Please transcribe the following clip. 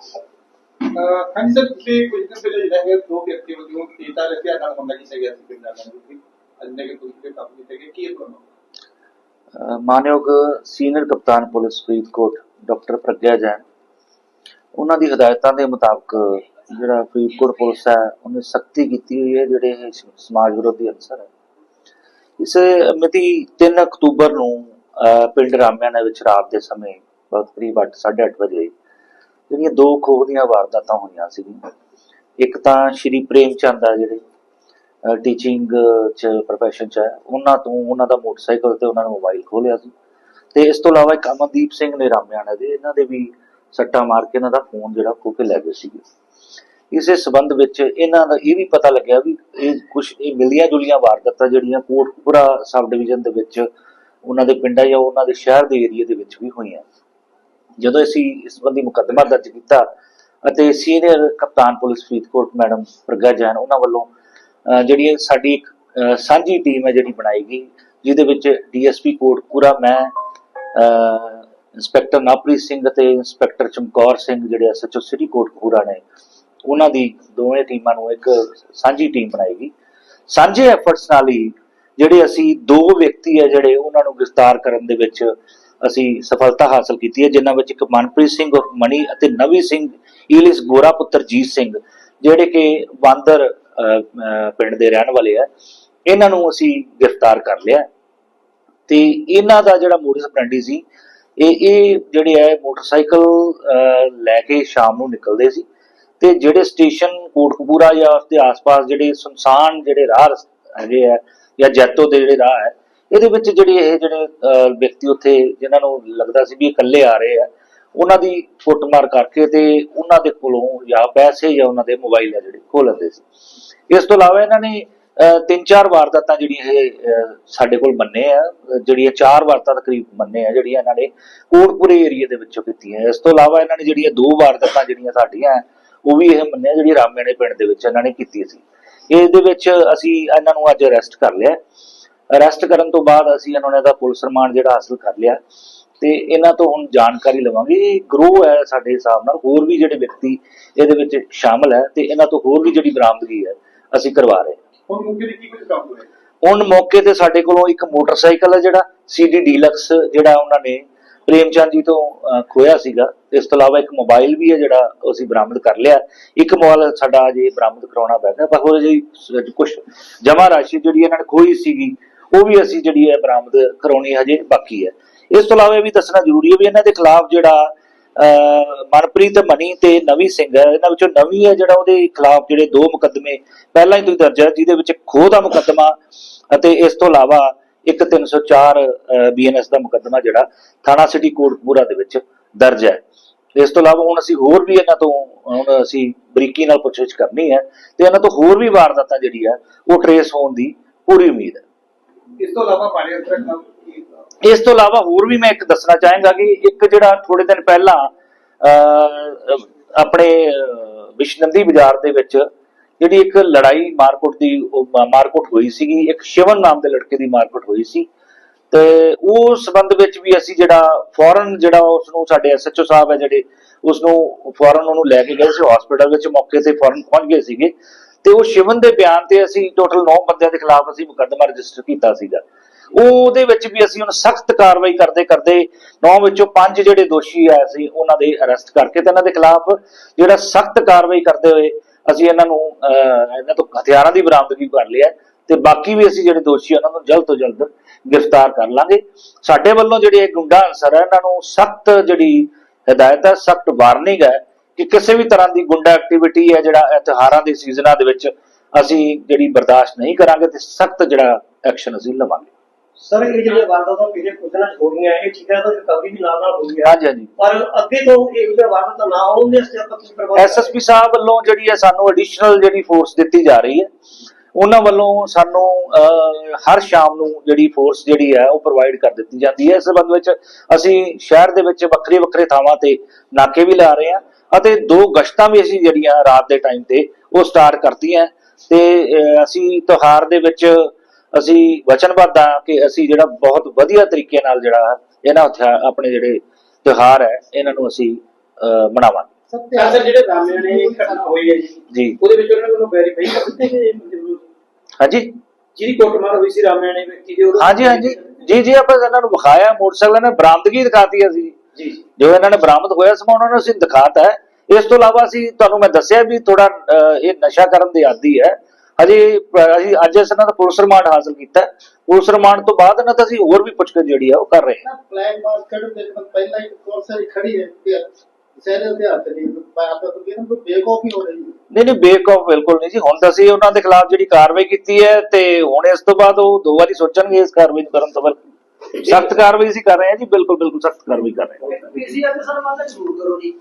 ਹਾਂਜੀ ਸਰ ਤੁਸੀਂ ਕੁਝ ਦਿਨ ਪਹਿਲੇ ਜਿਹੜਾ ਹੈ ਦੋ ਵਿਅਕਤੀ ਵੱਲੋਂ ਕੀਤਾ ਰੱਖਿਆ ਨਾਲ ਹਮਲਾ ਕੀਤਾ ਗਿਆ ਸੀ ਪਿੰਡਾਂ ਦੇ ਵਿੱਚ? ਅੱਜ ਪੁਲਿਸ ਦੇ ਕਾਬੂ ਕੀਤੇ ਗਏ ਕੀ ਇਹ ਪ੍ਰੋਬਲਮ ਮਾਨਯੋਗ ਸੀਨੀਅਰ ਕਪਤਾਨ ਪੁਲਿਸ ਫਰੀਦਕੋਟ ਡਾਕਟਰ ਪ੍ਰਗਿਆ ਜੈਨ ਉਹਨਾਂ ਦੀ ਹਦਾਇਤਾਂ ਦੇ ਮੁਤਾਬਕ ਜਿਹੜਾ ਫਰੀਦਕੋਟ ਪੁਲਿਸ ਹੈ ਉਹਨੇ ਸਖਤੀ ਕੀਤੀ ਹੋਈ ਹੈ ਜਿਹੜੇ ਇਹ ਸਮਾਜ ਵਿਰੋਧੀ ਅਨਸਰ ਹੈ। ਇਸ ਮਿਤੀ 3 ਅਕਤੂਬਰ ਨੂੰ ਅ, ਪਿੰਡ ਰਾਮਿਆਣਾ ਵਿੱਚ ਰਾਤ ਦੇ ਸਮੇਂ ਬਹੁਤ ਕਰੀਬ 8:30 ਵਜੇ ਜਿਹੜੀਆਂ ਦੋ ਖੋਹ ਦੀਆਂ ਵਾਰਦਾਤਾਂ ਹੋਈਆਂ ਸੀਗੀਆਂ। ਇੱਕ ਤਾਂ ਸ਼੍ਰੀ ਪ੍ਰੇਮ ਚੰਦ ਆ ਜਿਹੜੇ ਟੀਚਿੰਗ ਚ ਪ੍ਰੋਫੈਸ਼ਨ ਚ ਹੈ ਉਹਨਾਂ ਤੋਂ ਉਹਨਾਂ ਦਾ ਮੋਟਰਸਾਈਕਲ ਤੇ ਉਹਨਾਂ ਨੇ ਮੋਬਾਈਲ ਖੋਲਿਆ ਸੀ। ਤੇ ਇਸ ਤੋਂ ਇਲਾਵਾ ਇੱਕ ਅਮਨਦੀਪ ਸਿੰਘ ਨੇ ਰਾਮਿਆਣਾ ਦੇ, ਇਹਨਾਂ ਦੇ ਵੀ ਸੱਟਾ ਮਾਰ ਕੇ ਇਹਨਾਂ ਦਾ ਫੋਨ ਜਿਹੜਾ ਖੋਹ ਕੇ ਲੈ ਗਏ ਸੀਗੇ। ਇਸੇ ਸਬੰਧ ਵਿੱਚ ਇਹਨਾਂ ਦਾ ਇਹ ਵੀ ਪਤਾ ਲੱਗਿਆ ਵੀ ਇਹ ਕੁਝ ਇਹ ਮਿਲੀਆਂ ਜੁਲੀਆਂ ਵਾਰਦਾਤਾਂ ਜਿਹੜੀਆਂ ਕੋਟਪੁਰਾ ਸਬ ਡਿਵੀਜ਼ਨ ਦੇ ਵਿੱਚ ਉਹਨਾਂ ਦੇ ਪਿੰਡਾਂ ਜਾਂ ਉਹਨਾਂ ਦੇ ਸ਼ਹਿਰ ਦੇ ਏਰੀਆ ਦੇ ਵਿੱਚ ਵੀ ਹੋਈਆਂ। ਜਦੋਂ ਅਸੀਂ ਇਸ ਸੰਬੰਧੀ ਮੁਕੱਦਮਾ ਦਰਜ ਕੀਤਾ ਅਤੇ ਸੀਨੀਅਰ ਕਪਤਾਨ ਪੁਲਿਸ ਫਰੀਦਕੋਟ ਮੈਡਮ ਪ੍ਰਗਾ ਜੈਨ ਉਹਨਾਂ ਵੱਲੋਂ ਜਿਹੜੀ ਸਾਡੀ ਇੱਕ ਸਾਂਝੀ ਟੀਮ ਹੈ ਜਿਹੜੀ ਬਣਾਈ ਗਈ, ਜਿਹਦੇ ਵਿੱਚ ਡੀਐਸਪੀ ਕੋਟਪੂਰਾ ਮੈਂ ਇੰਸਪੈਕਟਰ ਨਵਪ੍ਰੀਤ ਸਿੰਘ ਅਤੇ ਇੰਸਪੈਕਟਰ ਚਮਕੌਰ ਸਿੰਘ ਜਿਹੜੇ ਐਸਐਚਓ ਸਿਟੀ ਕੋਟਪੁਰਾ ਨੇ, ਉਹਨਾਂ ਦੀ ਦੋਵੇਂ ਟੀਮਾਂ ਨੂੰ ਇੱਕ ਸਾਂਝੀ ਟੀਮ ਬਣਾਈ ਗਈ। ਸਾਂਝੇ ਐਫਰਟਸ ਨਾਲ ਹੀ ਜਿਹੜੇ ਅਸੀਂ ਦੋ ਵਿਅਕਤੀ ਹੈ ਜਿਹੜੇ ਉਹਨਾਂ ਨੂੰ ਗ੍ਰਿਫਤਾਰ ਕਰਨ ਦੇ ਵਿੱਚ ਅਸੀਂ ਸਫਲਤਾ ਹਾਸਲ ਕੀਤੀ ਹੈ ਜਿਨ੍ਹਾਂ ਵਿੱਚ ਇੱਕ ਮਨਪ੍ਰੀਤ ਸਿੰਘ ਉਰਫ ਮਣੀ ਅਤੇ ਨਵੀ ਸਿੰਘ ਈਲਿਸ ਗੋਰਾ ਪੁੱਤਰ ਜੀਤ ਸਿੰਘ ਜਿਹੜੇ ਕਿ ਬਾਂਦਰ ਪਿੰਡ ਦੇ ਰਹਿਣ ਵਾਲੇ ਆ ਇਹਨਾਂ ਨੂੰ ਅਸੀਂ ਗ੍ਰਿਫਤਾਰ ਕਰ ਲਿਆ। ਤੇ ਇਹਨਾਂ ਦਾ ਜਿਹੜਾ ਮੋਡਸ ਆਪਰੈਂਡੀ ਸੀ ਇਹ ਇਹ ਜਿਹੜੇ ਹੈ ਮੋਟਰਸਾਈਕਲ ਅਹ, ਲੈ ਕੇ ਸ਼ਾਮ ਨੂੰ ਨਿਕਲਦੇ ਸੀ ਤੇ ਜਿਹੜੇ ਸਟੇਸ਼ਨ ਕੋਟਕਪੂਰਾ ਜਾਂ ਉਸਦੇ ਆਸ-ਪਾਸ ਜਿਹੜੇ ਸੁਨਸਾਨ ਜਿਹੜੇ ਰਾਹ ਰਸ- ਹੈਗੇ ਆ ਜਾਂ ਜੈਤੋ ਦੇ ਜਿਹੜੇ ਰਾਹ ਹੈ ਇਹਦੇ ਵਿੱਚ ਜਿਹੜੇ ਇਹ ਜਿਹੜੇ ਵਿਅਕਤੀ ਉੱਥੇ ਜਿਨ੍ਹਾਂ ਨੂੰ ਲੱਗਦਾ ਸੀ ਵੀ ਇਕੱਲੇ ਆ ਰਹੇ ਆ ਉਹਨਾਂ ਦੀ ਫੁੱਟਮਾਰ ਕਰਕੇ ਤੇ ਉਹਨਾਂ ਦੇ ਕੋਲੋਂ ਜਾਂ ਪੈਸੇ ਜਾਂ ਉਹਨਾਂ ਦੇ ਮੋਬਾਈਲ ਆ ਜਿਹੜੇ ਖੋਹ ਲੈਂਦੇ ਸੀ। ਇਸ ਤੋਂ ਇਲਾਵਾ ਇਹਨਾਂ ਨੇ ਤਿੰਨ ਚਾਰ ਵਾਰਦਾਤਾਂ ਜਿਹੜੀਆਂ ਇਹ ਸਾਡੇ ਕੋਲ ਮੰਨੇ ਆ ਜਿਹੜੀਆਂ ਚਾਰ ਵਾਰਦਾਤਾਂ ਤਕਰੀਬ ਮੰਨੇ ਆ ਜਿਹੜੀਆਂ ਇਹਨਾਂ ਨੇ ਕੋਟਪੁਰੇ ਏਰੀਆ ਦੇ ਵਿੱਚੋਂ ਕੀਤੀਆਂ। ਇਸ ਤੋਂ ਇਲਾਵਾ ਇਹਨਾਂ ਨੇ ਜਿਹੜੀਆਂ ਦੋ ਵਾਰਦਾਤਾਂ ਜਿਹੜੀਆਂ ਸਾਡੀਆਂ ਹੈ, ਉਹ ਵੀ ਇਹ ਮੰਨਿਆ ਜਿਹੜੀ ਰਾਮੇਣੇ ਪਿੰਡ ਦੇ ਵਿੱਚ ਇਹਨਾਂ ਨੇ ਕੀਤੀ ਸੀ। ਇਹਦੇ ਵਿੱਚ ਅਸੀਂ ਇਹਨਾਂ ਨੂੰ ਅੱਜ ਅਰੈਸਟ ਕਰ ਲਿਆ। ਅਰੈਸਟ ਕਰਨ ਤੋਂ ਬਾਅਦ ਅਸੀਂ ਇਹਨਾਂ ਨੇ ਦਾ ਪੁਲਿਸ ਰਿਮਾਂਡ ਜਿਹੜਾ ਹਾਸਲ ਕਰ ਲਿਆ ਤੇ ਇਹਨਾਂ ਤੋਂ ਹੁਣ ਜਾਣਕਾਰੀ ਲਵਾਂਗੇ। ਇਹ ਗਰੋਹ ਹੈ ਸਾਡੇ ਹਿਸਾਬ ਨਾਲ ਹੋਰ ਵੀ ਜਿਹੜੇ ਵਿਅਕਤੀ ਇਹਦੇ ਵਿੱਚ ਸ਼ਾਮਲ ਹੈ ਤੇ ਇਹਨਾਂ ਤੋਂ ਹੋਰ ਵੀ ਜਿਹੜੀ ਬਰਾਮਦਗੀ ਹੈ ਅਸੀਂ ਕਰਵਾ ਰਹੇ ਹਾਂ। ਹੁਣ ਮੁੱਕੇ ਦੀ ਕੀ ਕੁਝ ਕੰਮ ਹੋਇਆ? ਹੁਣ ਮੌਕੇ ਤੇ ਸਾਡੇ ਕੋਲੋਂ ਇੱਕ ਮੋਟਰਸਾਈਕਲ ਹੈ ਜਿਹੜਾ ਸੀਡੀ ਡੀਲਕਸ ਜਿਹੜਾ ਉਹਨਾਂ ਨੇ ਪ੍ਰੇਮਚੰਦ ਜੀ ਤੋਂ ਖੋਇਆ ਸੀਗਾ। ਇਸ ਤੋਂ ਇਲਾਵਾ ਇੱਕ ਮੋਬਾਈਲ ਵੀ ਹੈ ਜਿਹੜਾ ਅਸੀਂ ਬਰਾਮਦ ਕਰ ਲਿਆ। ਇੱਕ ਮੋਬਾਈਲ ਸਾਡਾ ਅਜੇ ਬਰਾਮਦ ਕਰਾਉਣਾ ਪੈਗਾ ਪਰ ਹੋਰ ਜੀ ਕੁਝ ਜਮਾ ਰਾਸ਼ੀ ਜਿਹੜੀ ਇਹਨਾਂ ਨੇ ਖੋਈ ਸੀਗੀ ਉਹ ਵੀ ਅਸੀਂ ਜਿਹੜੀ ਹੈ ਬਰਾਮਦ ਕਰਾਉਣੀ ਹਜੇ ਬਾਕੀ ਹੈ। ਇਸ ਤੋਂ ਇਲਾਵਾ ਇਹ ਵੀ ਦੱਸਣਾ ਜ਼ਰੂਰੀ ਹੈ ਵੀ ਇਹਨਾਂ ਦੇ ਖਿਲਾਫ ਜਿਹੜਾ ਮਨਪ੍ਰੀਤ ਮਨੀ ਤੇ ਨਵੀ ਸਿੰਘ ਇਹਨਾਂ ਵਿੱਚੋਂ ਨਵੀ ਹੈ ਜਿਹੜਾ ਉਹਦੇ ਖਿਲਾਫ ਜਿਹੜੇ ਦੋ ਮੁਕੱਦਮੇ, ਪਹਿਲਾਂ ਹੀ ਤੋਂ ਦਰਜ ਹੈ, ਜਿਹਦੇ ਵਿੱਚ ਖੋਹ ਦਾ ਮੁਕੱਦਮਾ ਅਤੇ ਇਸ ਤੋਂ ਇਲਾਵਾ ਇੱਕ 304 ਬੀਐਨਐਸ ਦਾ ਮੁਕੱਦਮਾ ਜਿਹੜਾ ਥਾਣਾ ਸਿਟੀ ਕੋਟਪੂਰਾ ਦੇ ਵਿੱਚ ਦਰਜ ਹੈ। ਇਸ ਤੋਂ ਇਲਾਵਾ ਹੁਣ ਅਸੀਂ ਹੋਰ ਵੀ ਇਹਨਾਂ ਤੋਂ, ਹੁਣ ਅਸੀਂ ਬਰੀਕੀ ਨਾਲ ਪੁੱਛਗਿੱਛ ਕਰਨੀ ਹੈ ਤੇ ਇਹਨਾਂ ਤੋਂ ਹੋਰ ਵੀ ਵਾਰਦਾਤਾਂ ਜਿਹੜੀ ਹੈ, ਉਹ ਟਰੇਸ ਹੋਣ ਦੀ ਪੂਰੀ ਉਮੀਦ ਹੈ। ਇਸ ਤੋਂ ਇਲਾਵਾ ਪਾਣੀ ਅੰਦਰ ਕੰਮ ਇਸ ਤੋਂ ਇਲਾਵਾ ਹੋਰ ਵੀ ਮੈਂ ਇੱਕ ਦੱਸਣਾ ਚਾਹਾਂਗਾ ਕਿ ਇੱਕ ਜਿਹੜਾ ਥੋੜੇ ਦਿਨ ਪਹਿਲਾਂ ਆਪਣੇ ਵਿਸ਼ਨੰਦੀ ਬਾਜ਼ਾਰ ਦੇ ਵਿੱਚ ਜਿਹੜੀ ਇੱਕ ਲੜਾਈ ਮਾਰਕੁੱਟ ਦੀ ਮਾਰਕੁੱਟ ਹੋਈ ਸੀਗੀ, ਇੱਕ ਸ਼ਿਵਨ ਨਾਮ ਦੇ ਲੜਕੇ ਦੀ ਮਾਰਕੁੱਟ ਹੋਈ ਸੀ। ਤੇ ਉਹ ਸਬੰਧ ਵਿੱਚ ਵੀ ਅਸੀਂ ਜਿਹੜਾ ਫੌਰਨ ਜਿਹੜਾ ਉਸ ਨੂੰ ਸਾਡੇ ਐਸਐਚਓ ਸਾਹਿਬ ਹੈ ਜਿਹੜੇ ਉਸ ਨੂੰ ਫੌਰਨ ਉਹਨੂੰ ਲੈ ਕੇ ਗਏ ਸੀ ਹਸਪੀਟਲ ਵਿੱਚ ਮੌਕੇ ਤੇ ਫੌਰਨ ਪਹੁੰਚ ਗਏ ਸੀਗੇ। ਤੇ ਉਹ ਸ਼ਿਵਨ ਦੇ ਬਿਆਨ ਤੇ ਅਸੀਂ ਟੋਟਲ 9 ਬੰਦਿਆਂ ਦੇ ਖਿਲਾਫ ਅਸੀਂ ਮੁਕੱਦਮਾ ਰਜਿਸਟਰ ਕੀਤਾ ਸੀਗਾ। ਉਹ ਉਹਦੇ ਵਿੱਚ ਵੀ ਅਸੀਂ ਹੁਣ ਸਖਤ ਕਾਰਵਾਈ ਕਰਦੇ ਕਰਦੇ 9 ਵਿੱਚੋਂ 5 ਜਿਹੜੇ ਦੋਸ਼ੀ ਆ ਅਸੀਂ ਉਹਨਾਂ ਦੇ ਅਰੈਸਟ ਕਰਕੇ ਤੇ ਇਹਨਾਂ ਦੇ ਖਿਲਾਫ ਜਿਹੜਾ ਸਖਤ ਕਾਰਵਾਈ ਕਰਦੇ ਹੋਏ ਅਸੀਂ ਇਹਨਾਂ ਨੂੰ ਅਹ, ਇਹਨਾਂ ਤੋਂ ਹਥਿਆਰਾਂ ਦੀ ਬਰਾਮਦਗੀ ਕਰ ਲਿਆ ਤੇ ਬਾਕੀ ਵੀ ਅਸੀਂ ਜਿਹੜੇ ਦੋਸ਼ੀ ਉਹਨਾਂ ਨੂੰ ਜਲਦ ਤੋਂ ਜਲਦ ਗ੍ਰਿਫਤਾਰ ਕਰ ਲਾਂਗੇ। ਸਾਡੇ ਵੱਲੋਂ ਜਿਹੜੇ ਗੁੰਡਾ ਅਨਸਰ ਹੈ ਇਹਨਾਂ ਨੂੰ ਸਖਤ ਜਿਹੜੀ ਹਦਾਇਤ ਹੈ ਸਖਤ ਵਾਰਨਿੰਗ ਹੈ ਕਿ ਕਿਸੇ ਵੀ ਤਰ੍ਹਾਂ ਦੀ ਗੁੰਡਾ ਐਕਟੀਵਿਟੀ ਹੈ ਜਿਹੜਾ ਇਹ ਤਿਉਹਾਰਾਂ ਦੇ ਸੀਜ਼ਨਾਂ ਦੇ ਵਿੱਚ ਅਸੀਂ ਜਿਹੜੀ ਬਰਦਾਸ਼ਤ ਨਹੀਂ ਕਰਾਂਗੇ ਤੇ ਸਖਤ ਜਿਹੜਾ ਐਕਸ਼ਨ ਅਸੀਂ ਲਵਾਂਗੇ। ਸਰ ਇਹ ਜਿਹੜੀਆਂ ਵਾਰਦਾਤਾਂ ਪਿਛਲੇ ਕੁਝ ਦਿਨਾਂ 'ਚ ਹੋ ਰਹੀਆਂ ਇਹ ਚੀਜ਼ਾਂ ਤਾਂ ਰਿਕਵਰੀ ਵੀ ਨਾਲ ਨਾਲ ਹੈ ਹਾਂਜੀ ਹਾਂਜੀ। ਪਰ ਅੱਗੇ ਤੋਂ ਇਹ ਜਿਹੜੀਆਂ ਵਾਰਦਾਤਾਂ ਨਾ ਹੋਣ ਦੇ ਵਾਸਤੇ ਆਪਾਂ ਕੀ ਪ੍ਰਬੰਧ ਐਸਐਸਪੀ ਸਾਹਿਬ ਵੱਲੋਂ ਜਿਹੜੀ ਹੈ ਸਾਨੂੰ ਐਡੀਸ਼ਨਲ ਜਿਹੜੀ ਫੋਰਸ ਦਿੱਤੀ ਜਾ ਰਹੀ ਹੈ ਉਹਨਾਂ ਵੱਲੋਂ ਸਾਨੂੰ ਹਰ ਸ਼ਾਮ ਨੂੰ ਜਿਹੜੀ ਫੋਰਸ ਜਿਹੜੀ ਹੈ ਉਹ ਪ੍ਰੋਵਾਈਡ ਕਰ ਦਿੱਤੀ ਜਾਂਦੀ ਹੈ। ਇਸ ਸੰਬੰਧ ਵਿੱਚ ਅਸੀਂ ਸ਼ਹਿਰ ਦੇ ਵਿੱਚ ਵੱਖਰੇ ਵੱਖਰੇ ਥਾਵਾਂ ਤੇ ਨਾਕੇ ਵੀ ਲਾ ਰਹੇ ਹਾਂ। ਅਤੇ ਦੋ ਗਸ਼ਤਾਂ ਵੀ ਅਸੀਂ ਜਿਹੜੀਆਂ ਰਾਤ ਦੇ ਟਾਈਮ ਤੇ ਉਹ ਸਟਾਰਟ ਕਰਤੀਆਂ। ਤੇ ਅਸੀਂ ਤਿਉਹਾਰ ਦੇ ਵਿੱਚ ਅਸੀਂ ਵਚਨਬੱਧ ਹਾਂ ਕਿ ਅਸੀਂ ਜਿਹੜਾ ਬਹੁਤ ਵਧੀਆ ਤਰੀਕੇ ਨਾਲ ਜਿਹੜਾ ਇਹਨਾਂ ਆਪਣੇ ਜਿਹੜੇ ਤਿਉਹਾਰ ਹੈ ਇਹਨਾਂ ਨੂੰ ਅਸੀਂ ਮਨਾਵਾਂਗੇ। ਸਰ ਜਿਹੜੇ ਰਾਮਿਆਂ ਨੇ ਘਟਨਾ ਹੋਈ ਹੈ ਜੀ ਉਹਦੇ ਵਿੱਚ ਉਹਨਾਂ ਵੱਲੋਂ ਵੈਰੀਫਾਈ ਕਰ ਦਿੱਤੇ ਹਾਂਜੀ। ਜਿਹਦੀ ਕੁੱਟਮਾਰ ਹੋਈ ਸੀ ਰਾਮਿਆਂ ਨੇ ਵਿਅਕਤੀ ਦੇ ਉਹਦਾ ਹਾਂਜੀ ਹਾਂਜੀ। ਜੀ ਜੀ ਆਪਾਂ ਇਹਨਾਂ ਨੂੰ ਵਿਖਾਇਆ ਮੋਟਰਸਾਈਕਲ ਨੇ ਬਰਾਮਦਗੀ ਦਿਖਾਤੀ ਅਸੀਂ ਜੀ। ਜੀ ਇਹਨਾਂ ਨੇ ਬਰਾਮਦ ਹੋਇਆ ਸਮਾਂ ਉਹਨਾਂ ਨੂੰ ਅਸੀਂ ਦਿਖਾਤਾ ਹੈ। ਇਸ ਤੋਂ ਇਲਾਵਾ ਅਸੀਂ ਤੁਹਾਨੂੰ ਮੈਂ ਦੱਸਿਆ ਵੀ ਥੋੜਾ ਇਹ ਨਸ਼ਾ ਕਰਨ ਦੇ ਆਦੀ ਹੈ। ਹਜੇ ਪ- ਅਸੀਂ ਅੱਜ ਇਸ ਇਹਨਾਂ ਦਾ ਪੁਲਿਸ ਰਿਮਾਂਡ ਹਾਸਲ ਕੀਤਾ ਹੈ। ਪੁਲਿਸ ਰਿਮਾਂਡ ਤੋਂ ਬਾਅਦ ਇਹਨਾਂ ਤਾਂ ਅਸੀਂ ਹੋਰ ਵੀ ਪੁੱਛਗਿੱਛ ਜਿਹੜੀ ਆ ਉਹ ਕਰ ਰਹੇ ਹਾਂ। ਬਲੈਕ ਮਾਰਕੀਟ ਦੇ ਪਹਿਲਾਂ ਹੀ ਖੜੀ ਹੈ ਨਾ ਨਹੀਂ ਨਹੀਂ ਬੇਕੌਫ ਬਿਲਕੁਲ ਨਹੀਂ ਜੀ। ਹੁਣ ਤਾਂ ਅਸੀਂ ਉਹਨਾਂ ਦੇ ਖਿਲਾਫ ਜਿਹੜੀ ਕਾਰਵਾਈ ਕੀਤੀ ਹੈ ਤੇ ਹੁਣ ਇਸ ਤੋਂ ਬਾਅਦ ਉਹ ਦੋ ਵਾਰੀ ਸੋਚਣਗੇ ਇਸ ਕਾਰਵਾਈ ਨੂੰ ਕਰਨ ਤੋਂ ਬਾਅਦ ਸਖਤ ਕਾਰਵਾਈ ਅਸੀਂ ਕਰ ਰਹੇ ਹਾਂ ਜੀ, ਬਿਲਕੁਲ ਬਿਲਕੁਲ ਸਖਤ ਕਾਰਵਾਈ ਕਰ ਰਹੇ ਹਾਂ। ਪੀਸੀਆਰ ਦੇ ਸਰ ਮਾਤਾ ਜ਼ਰੂਰ ਕਰੋ ਜੀ।